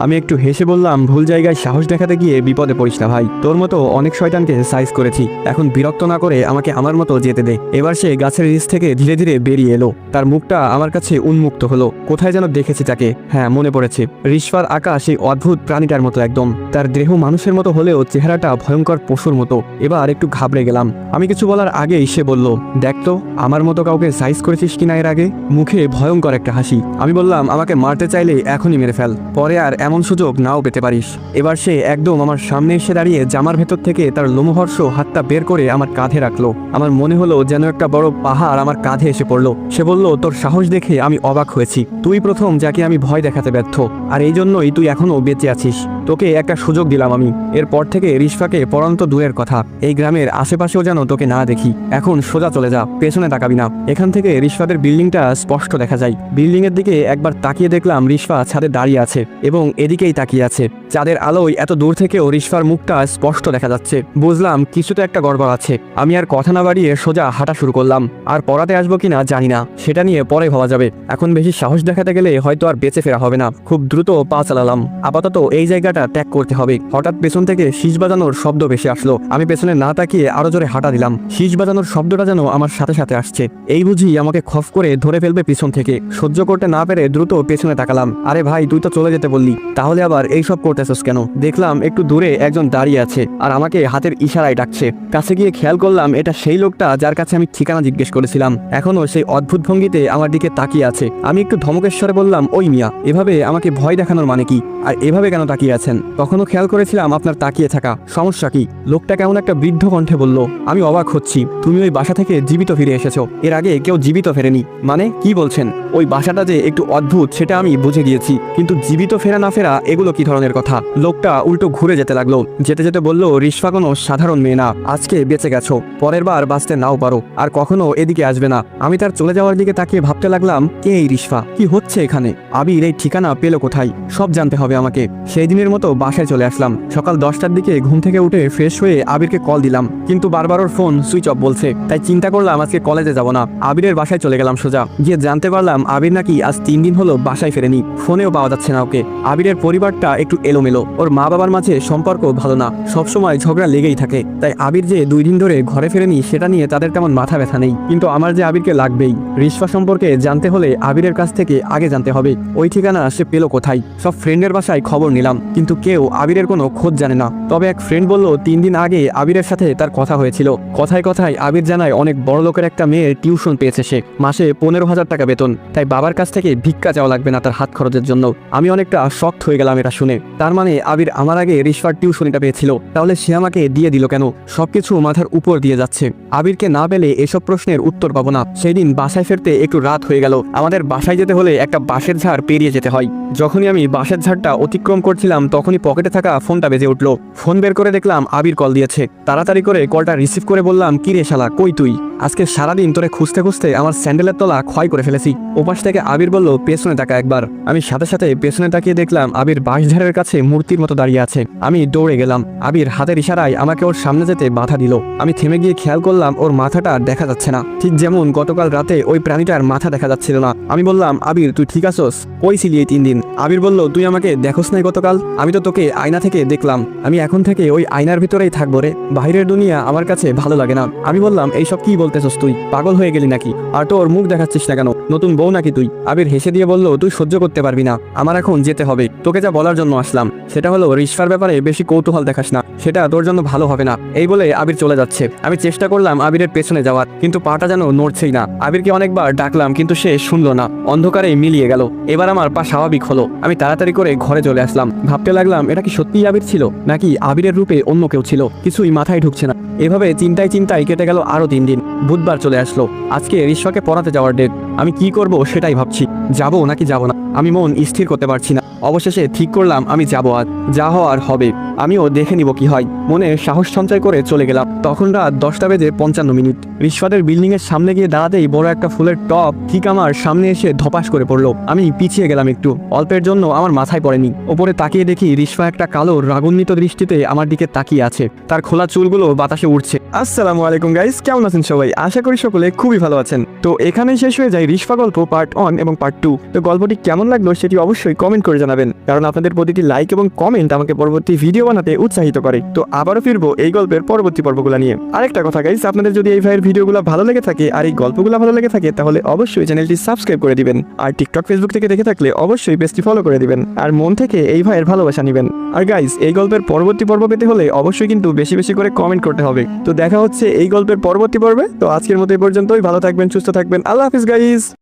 আমি একটু হেসে বললাম, ভুল জায়গায় সাহস দেখাতে গিয়ে বিপদে পড়িস না ভাই। তোর মতো অনেক শয়তানকে সাইজ করেছি। এখন বিরক্ত না করে আমাকে আমার মতো যেতে দে। এবার সে গাছের রিস থেকে ধীরে ধীরে বেরিয়ে এলো। তার মুখটা আমার কাছে উন্মুক্ত হলো। কোথায় যেন দেখেছি তাকে। হ্যাঁ মনে পড়েছে। রিসফার আঁকা সেই অদ্ভুত প্রাণীটার মতো একদম। তার দেহ মানুষের মতো হলেও চেহারাটা ভয়ঙ্কর পশুর মতো। এবার একটু ঘাবড়ে গেলাম। আমি কিছু বলার আগেই সে বলল, দেখ তো, আমার মতো কাউকে সাইজ করেছিস কিনা এর আগে? মুখে ভয়ঙ্কর একটা হাসি। আমি বললাম, আমাকে মারতে চাইলে এখনই মেরে ফেল। পরে আর এমন সুযোগ নাও পেতে পারিস। এবার সে একদম আমার সামনে এসে দাঁড়িয়ে জামার ভেতর থেকে তার লোমহর্ষ হাতটা বের করে আমার কাঁধে রাখল। আমার মনে হলো যেন একটা বড় পাহাড় আমার কাঁধে এসে পড়ল। সে বলল, তোর সাহস দেখে আমি অবাক হয়েছি। তুই প্রথম যাকে আমি ভয় দেখাতে ব্যর্থ। আর এই জন্যই তুই এখনও বেঁচে আছিস। তোকে একটা সুযোগ দিলাম আমি। এরপর থেকে রিশফাকে পরন্ত দূরের কথা। এই গ্রামের আশেপাশেও যেন তোকে না দেখি। এখন সোজা চলে যা, পেছনে তাকাবি না। এখান থেকে রিশফাদের বিল্ডিংটা স্পষ্ট দেখা যায়। বিল্ডিং এর দিকে একবার তাকিয়ে দেখলাম রিশফা ছাদে দাঁড়িয়ে আছে এবং এদিকেই তাকিয়ে আছে। চাঁদের আলোয় এত দূর থেকে রিশফার মুখটা স্পষ্ট দেখা যাচ্ছে। বুঝলাম কিছু তো একটা গড়বড় আছে। আমি আর কথা না বাড়িয়ে সোজা হাঁটা শুরু করলাম। আর পড়াতে আসব কিনা জানি না। সেটা নিয়ে পরে ভাবা যাবে। এখন বেশি সাহস দেখাতে গেলে হয়তো আর বেঁচে ফেরা হবে না। খুব দ্রুত পা চালালাম। আপাতত এই জায়গাটা ত্যাগ করতে হবে। হঠাৎ পেছন থেকে শীষ বাজানোর শব্দ বেশি আসলো। আমি পেছনে না তাকিয়ে আরও জোরে হাঁটা দিলাম। শীষ বাজানোর শব্দটা যেন আমার সাথে সাথে আসছে। এই বুঝি আমাকে খফ করে ধরে ফেলবে পিছন থেকে। সহ্য করতে না পেরে দ্রুত পেছনে তাকালাম। আরে ভাই, তুই তো চলে যেতে বললি। তাহলে আবার এইসব করতেছস কেন? দেখলাম একটু দূরে একজন দাঁড়িয়ে আছে আর আমাকে হাতের ইশারায় ডাকছে। কাছে গিয়ে খেয়াল করলাম এটা সেই লোকটা যার কাছে আমি ঠিকানা জিজ্ঞেস করেছিলাম। এখনও সেই অদ্ভুত ভঙ্গিতে আমার দিকে তাকিয়ে আছে। আমি একটু ধমকেশ্বরে বললাম, ওই মিয়া, এভাবে আমাকে ভয় দেখানোর মানে কি? আর এভাবে কেন তাকিয়ে আছেন? তখনও খেয়াল করেছিলাম আপনার তাকিয়ে থাকা। সমস্যা কি? লোকটা কেমন একটা বৃদ্ধ কণ্ঠে বলল, আমি অবাক হচ্ছি। তুমি ওই বাসা থেকে জীবিত ফিরে এসেছ। এর আগে কেউ জীবিত ফেরেনি। মানে? কি বলছেন? ওই বাসাটা যে একটু অদ্ভুত, সেটা আমি বুঝে গিয়েছি। কিন্তু জীবিত ফেরা না ফেরা এগুলো কি ধরনের কথা? লোকটা উল্টো ঘুরে যেতে লাগল। যেতে যেতে বলল রিশফা কোনো সাধারণ মেয়ে না, আজকে বেঁচে গেছো। পরের বার বাঁচতে নাও পারো, আর কখনো এদিকে আসবে না। আমি তার চলে যাওয়ার দিকে তাকিয়ে ভাবতে লাগলাম, কে এই রিশফা? কি হচ্ছে এখানে? আবির এই ঠিকানা পেল কোথায়? সব জানতে হবে আমাকে। সেই দিনের মতো বাসায় চলে আসলাম। সকাল দশটার দিকে ঘুম থেকে উঠে ফ্রেশ হয়ে আবিরকে কল দিলাম। কিন্তু বারবার ওর ফোন সুইচ অফ বলছে। তাই চিন্তা করলাম, আজকে কলেজে যাব না। আবিরের বাসায় চলে গেলাম সোজা। গিয়ে জানতে পারলাম, আবির নাকি আজ তিন দিন হলো বাসায় ফেরেনি। ফোনেও পাওয়া যাচ্ছে না ওকে। আবিরের পরিবারটা একটু এলোমেলো। ওর মা বাবার মাঝে সম্পর্ক ভালো না। সবসময় ঝগড়া লেগেই থাকে। তাই আবির যে দুই দিন ধরে ঘরে ফেরেনি, সেটা নিয়ে তাদের তেমন মাথা ব্যথা নেই। কিন্তু আমার যে আবিরকে লাগবেই, রিশফা সম্পর্কে জানতে হলে আবিরের কাছ থেকে আগে জানতে হবে, ওই ঠিকানা সে পেল কোথায়। সব ফ্রেন্ডের বাসায় খবর নিলাম, কিন্তু কেউ আবিরের কোনো খোঁজ জানে না। তবে এক ফ্রেন্ড বলল, তিন দিন আগে আবিরের সাথে তার কথা হয়েছিল। কথায় কথায় আবির জানায়, অনেক বড় লোকের একটা মেয়ের টিউশন পেয়েছে সে। মাসে পনেরো হাজার টাকা বেতন। তাই বাবার কাছ থেকে ভিক্ষা চাওয়া লাগবে না তার হাত খরচের জন্য। আমি অনেকটা শক্ত হয়ে গেলাম এটা শুনে। তার মানে আবির আমার আগে রিশফার টিউশনিটা পেয়েছিল, তাহলে সে আমাকে দিয়ে দিল কেন? সবকিছু মাথার উপর দিয়ে যাচ্ছে। আবিরকে না পেলে এসব প্রশ্নের উত্তর পাবো না। সেই দিন বাসায় ফিরতে একটু রাত হয়ে গেল। আমাদের বাসায় যেতে হলে একটা বাঁশের ঝাড় পেরিয়ে যেতে হয়। যখনই আমি বাঁশের ঝাড়টা অতিক্রম করছিলাম, তখনই পকেটে থাকা ফোনটা বেজে উঠল। ফোন বের করে দেখলাম আবির কল দিয়েছে। তাড়াতাড়ি করে কলটা রিসিভ করে বললাম, কি রে শালা, কই তুই? আজকে সারাদিন তোরে খুঁজতে খুঁজতে আমার স্যান্ডেলের তলা ক্ষয় করে ফেলেছি। ওপাশ থেকে আবির বলল, পেছনে তাকা একবার। আমি সাথে সাথে পেছনে তাকিয়ে দেখলাম আবির বাঁশঝাড়ের কাছে মূর্তির মতো দাঁড়িয়ে আছে। আমি দৌড়ে গেলাম। আবির হাতের ইশারায় আমাকে ওর সামনে যেতে বাধা দিল। আমি থেমে গিয়ে খেয়াল করলাম ওর মাথাটা দেখা যাচ্ছে না। ঠিক যেমন গতকাল রাতে ওই প্রাণীটার মাথা দেখা যাচ্ছিল না। আমি বললাম, আবির, তুই ঠিক আছোস? কই ছিলি এই তিন দিন? আবির বলল, তুই আমাকে দেখোস নাই গতকাল? আমি তো তোকে আয়না থেকে দেখলাম। আমি এখন থেকে ওই আয়নার ভিতরেই থাকব রে। বাইরের দুনিয়া আমার কাছে ভালো লাগে না। আমি বললাম, এইসব কি বলতেছস তুই? পাগল হয়ে গেলি নাকি? আর তোর মুখ দেখাচ্ছিস না কেন? নতুন বউ নাকি তুই? আবির হেসে দিয়ে বলল, তুই সহ্য করতে পারবি না। আমার এখন যেতে হবে। তোকে যা বলার জন্য আসলাম। সেটা হলো রিশফার ব্যাপারে বেশি কৌতূহল দেখাস না। সেটা তোর জন্য ভালো হবে না। এই বলে আবির চলে যাচ্ছে। আমি চেষ্টা করলাম আবিরের পেছনে যাওয়ার, কিন্তু পাটা যেন নড়ছেই না। আবিরকে অনেকবার ডাকলাম, কিন্তু সে শুনলো না। অন্ধকারে মিলিয়ে গেল। এবার আমার পা স্বাভাবিক হলো। আমি তাড়াতাড়ি করে ঘরে চলে আসলাম। ভাবতে লাগলাম, এটা কি সত্যিই আবির ছিল? নাকি আবিরের রূপে অন্য কেউ ছিল? কিছুই মাথায় ঢুকছে না। এভাবে চিন্তায় চিন্তায় কেটে গেল আরও তিন দিন। বুধবার চলে আসলো। আজকে রিশ্বকে পড়াতে যাওয়ার ডেট আমি কি করব সেটাই ভাবছি। যাব নাকি যাব না? আমি মন স্থির করতে পারছি না। অবশেষে ঠিক করলাম, আমি যাব আজ যা হওয়ার হবে। আমিও দেখে নিব কি হয়। মনে সাহস সঞ্চয় করে চলে গেলাম। তখন রাত দশটা বেজে পঞ্চান্ন মিনিট। রিশ্বদের বিল্ডিং এর সামনে গিয়ে দাঁড়াতেই বড় একটা ফুলের টপ ঠিক আমার সামনে এসে ধপাস করে পড়ল। আমি পিছিয়ে গেলাম একটু। অল্পের জন্য আমার মাথায় পড়েনি। ওপরে তাকিয়ে দেখি রিশফা একটা কালো রাগান্বিত দৃষ্টিতে আমার দিকে তাকিয়ে আছে। তার খোলা চুলগুলো বাতাসে উঠছে আসসালামু আলাইকুম গাইস কেমন আছেন সবাই? আশা করি সকলে খুবই ভালো আছেন। তো এখানেই শেষ হয়ে যায় রিশফা গল্প পার্ট ওয়ান এবং পার্ট টু তো গল্পটি কেমন লাগল সেটি অবশ্যই কমেন্ট করে জানাবেন। কারণ আপনাদের প্রতিটি লাইক এবং কমেন্ট আমাকে পরবর্তী ভিডিও বানাতে উৎসাহিত করে। তো আবারও ফিরবো এই গল্পের পরবর্তী পর্বগুলো নিয়ে। আরেকটা কথা গাইস আপনাদের যদি এই ভাইয়ের ভিডিওগুলো ভালো লেগে থাকে আর এই গল্পগুলো ভালো লেগে থাকে, তাহলে অবশ্যই চ্যানেলটি সাবস্ক্রাইব করে দিবেন। আর টিকটক ফেসবুক থেকে দেখে থাকলে অবশ্যই পেজটি ফলো করে দিবেন। আর মন থেকে এই ভাইয়ের ভালোবাসা নেবেন। আর গাইস এই গল্পের পরবর্তী পর্ব পেতে হলে অবশ্যই কিন্তু বেশি বেশি করে কমেন্ট করতে হবে। তো দেখা হচ্ছে এই গল্পের পরবর্তী পর্বে। তো আজকের মতো এই পর্যন্তই। ভালো থাকবেন, সুস্থ থাকবেন। আল্লাহ হাফিজ গাইস